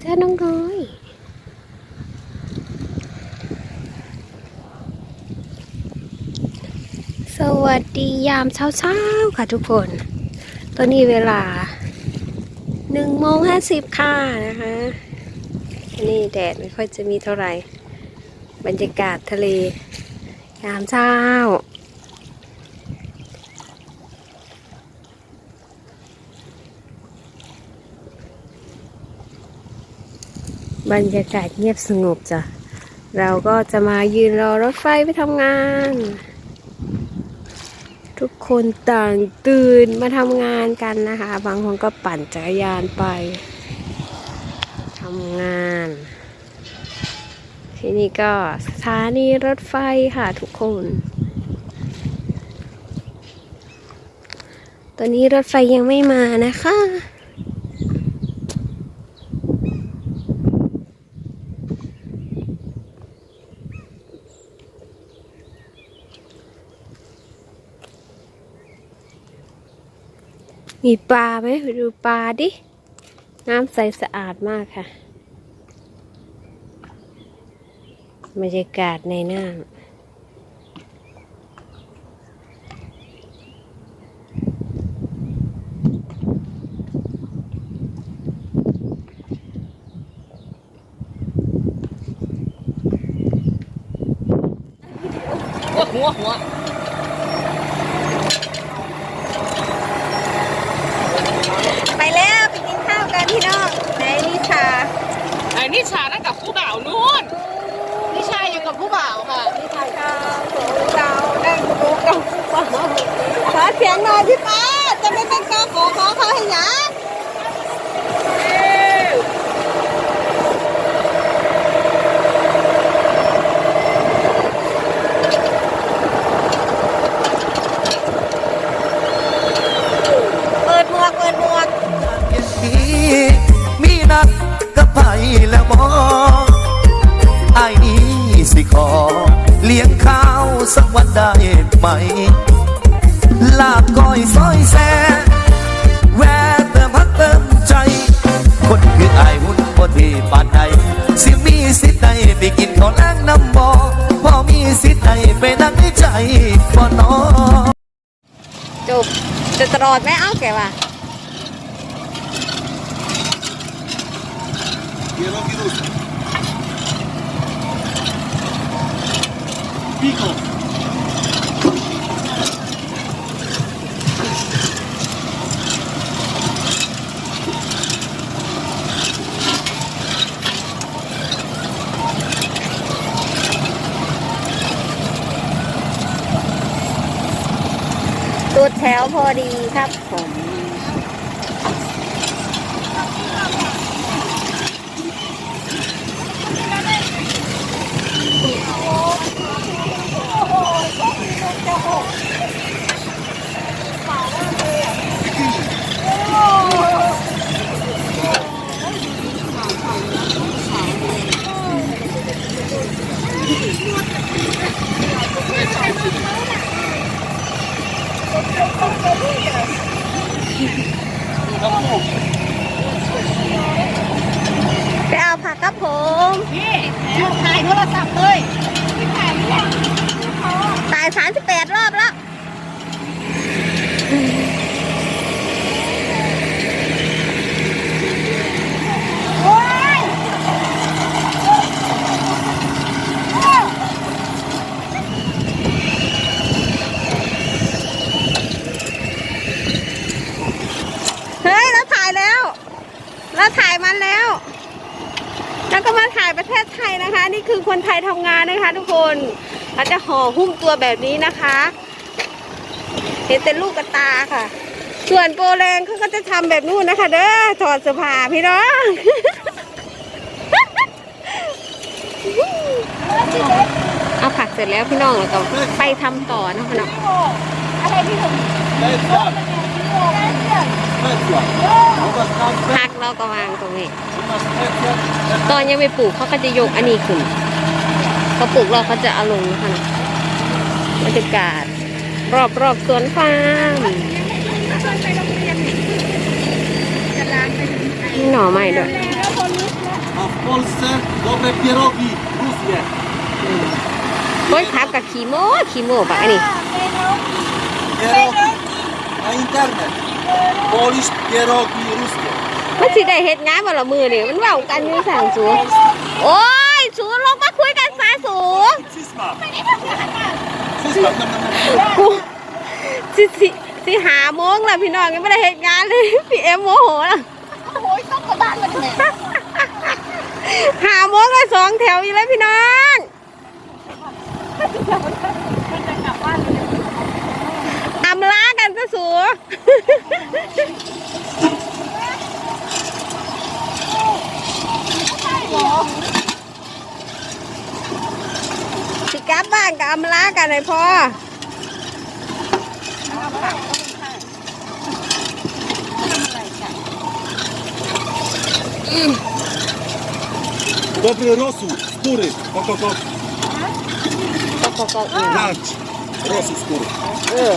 เจอน้องน้อยสวัสดียามเช้าๆค่ะทุกคน ตอนนี้เวลาหนึ่งโมงห้าสิบค่ะนะคะนี่แดดไม่ค่อยจะมีเท่าไหร่ บรรยากาศทะเลยามเช้า บรรยากาศเงียบสงบจ้ะ เราก็จะมายืนรอรถไฟไปทำงาน ทุกคนต่างตื่นมาทำงานกันนะคะ บางคนก็ปั่นจักรยานไปทำงาน ที่นี่ก็สถานีรถไฟค่ะทุกคน ตอนนี้รถไฟยังไม่มานะคะ มีปลาไหมไปดูปลาดิ น้ำใสสะอาดมากค่ะบรรยากาศในน้ำหัวหัวหัว ไปแล้วไปกินข้าวกันพี่น้องในนิชา ไอ้ นิชานั่งกับผู้บ่าวนู่นนิชาอยู่กับผู้บ่าวค่ะนิชาเจ้าของเราได้ดูกับขอเสียงหน่อยพี่ป้าจะไม่เป็นกอขอขอเขาให้หยัง สิขอ เลี้ยงข้าวสักวันได้ไหม ลาบก้อยซอยแซ่แวะเติมพักเติมใจ คนคือไอ้ายหุ่นบ่ที่ปานใดสิมีสิทธิ์ใดไปกินข้าวแล้งน้ำบ่พอมีสิทธิ์ใดไปนั่งในใจบ่นอจบจะตลอดไหมเอ้าแกว่า ตุดแถวพอดีครับผม ไปเอาผักครับผมพี่ถ่ายโทรศัพท์เลยายสามสิบแปดรอบแล้วเฮ้ยเราถ่ายแล้ว เราถ่ายมันแล้ว แล้วก็มาถ่ายประเทศไทยนะคะ นี่คือคนไทยทำงานนะคะทุกคน เขาจะห่อหุ้มตัวแบบนี้นะคะ เห็นแต่ลูกกระตาค่ะ ส่วนโปรแรงเขาก็จะทำแบบนู้นนะคะ เด้อถอดเสื้อผ้าพี่น้องเอาผักเสร็จแล้วพี่น้องแล้วก็ไปทำต่อนะพี่น้องผักเราก็วางตรงนี้ ตอนยังไม่ปลูกเขาก็จะยกอันนี้ขึ้น พอปลูกเราเขาจะเอาลงนะคะนะบรรยากาศ รอบรอบๆสวนฟาร์มมีหน่อไม้ด้วย a w w Polsce dobre pierogi ruskie. คนขับกับขี่โม่ขี่โม่ปะอันนี้ Pierogi na internet. Polish pierogi ruskie. มันสิได้เฮ็ดงานบ่ละมือนี่มันเว้ากันอยู่สั่งสูโอ้ยสูลงมาคุยกัน สายสู Cisma. Cisma. nam, nam, nam. กูสิสิสิหาโมงแล้วพี่น้องยังไม่ได้เฮ็ดงานเลย พี่เอ็มโมโหแล้วโอ้ยต้องกลับบ้านมาดิแม่หาโมงเลยสองแถวอีกแล้วพี่น้องอำลากันซะสู สิกลั บบ้านกับอำลากันเลยพ่อ Dobry rosół, skóry. Oko, oko. ก็ก็ก็อืม Lunch. Rosół, skóry. เออ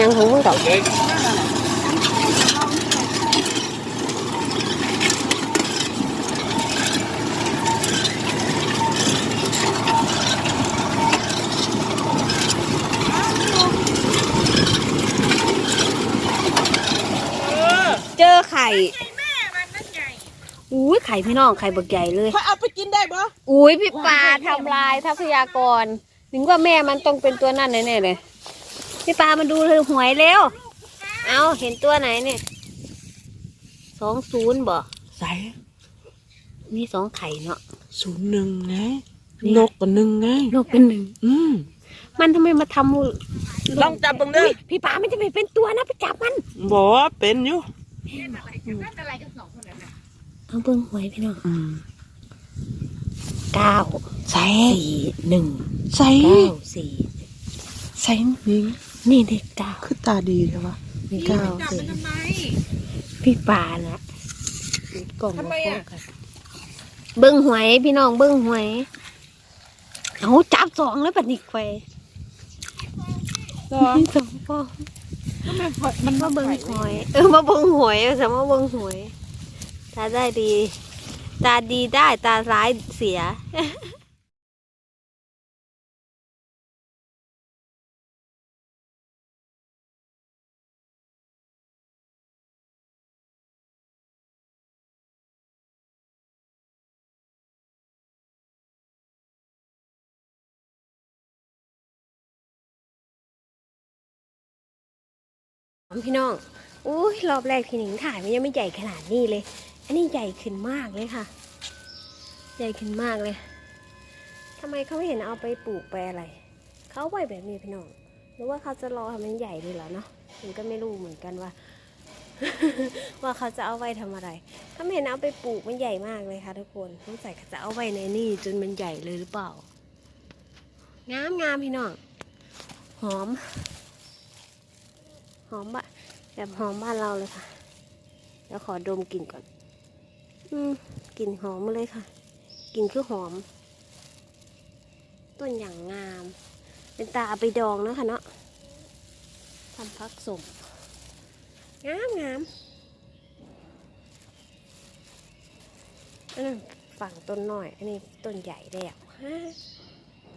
ยังของมึงกับ Okay? เจอไข่อุ้ยไข่พี่น้องไข่บักใหญ่เลยพอเอาไปกินได้ปะอุ้ยพี่ปลาทำลายทรัพยากรถึงว่าแม่มันต้องเป็นตัวนั่นแน่ๆเลยพี่ปลามาดูเลยหวยเร็วเอาเห็นตัวไหนเนี่ยสองศูนย์บ่ใส่มีสองไข่เนาะศูนย์หนึ่งไงนกกับหนึ่งไงนกเป็นหนึ่งอืมมันทำไมมาทำลองจับเบิ่งเด้ออุ๊ยพี่ปลาไม่จะไปเป็นตัวนะไปจับมันบอ กว่าเป็นอยู่เอาเบิ้งหวยพี่น้องอืมเก้าใส่สี่หนึ่งใส่เก้าสี่ใส่นี่นี่เด็กเก้าคือตาดีเลยวะนี่เก้าสี่พี่ปลานะกล่องทำไมอะาโฟกัสเบิ้งหวยพี่น้องเบิ้งหวยเอาจับสองแล้วปัดนิกไฟสองสองฟอง มันมาเบิ้งหวย เออมาเบิ้งหวยสมมาเบิ้งหวย ตาได้ดี ตาดีได้ ตาร้ายเสีย พี่น้อง อุ้ยรอบแรกที่หนิงถ่ายมันยังไม่ใหญ่ขนาดนี้เลย อันนี้ใหญ่ขึ้นมากเลยค่ะ ใหญ่ขึ้นมากเลยทำไมเขาไม่เห็นเอาไปปลูกไปอะไร เขาไว้แบบนี้พี่น้อง หรือว่าเขาจะรอให้มันใหญ่เลยเหรอเนาะมันก็ไม่รู้เหมือนกันว่า ว่าเขาจะเอาไว้ทำอะไร ถ้าไม่เห็นเอาไปปลูกมันใหญ่มากเลยค่ะทุกคนสงสัยเขาจะเอาไว้ในนี่จนมันใหญ่เลยหรือเปล่า งามงามพี่น้อง หอม หอมบะแบบหอมบ้านเราเลยค่ะเดี๋ยวขอดมกลิ่นก่อน อืมกลิ่นหอมมาเลยค่ะกลิ่นคือหอม ต้นอย่างงาม เป็นตาไปดองเนาะค่ะเนาะทำพักสมงามงามอันนั้นฝั่งต้นหน้อย อันนี้ต้นใหญ่แล้วฮะ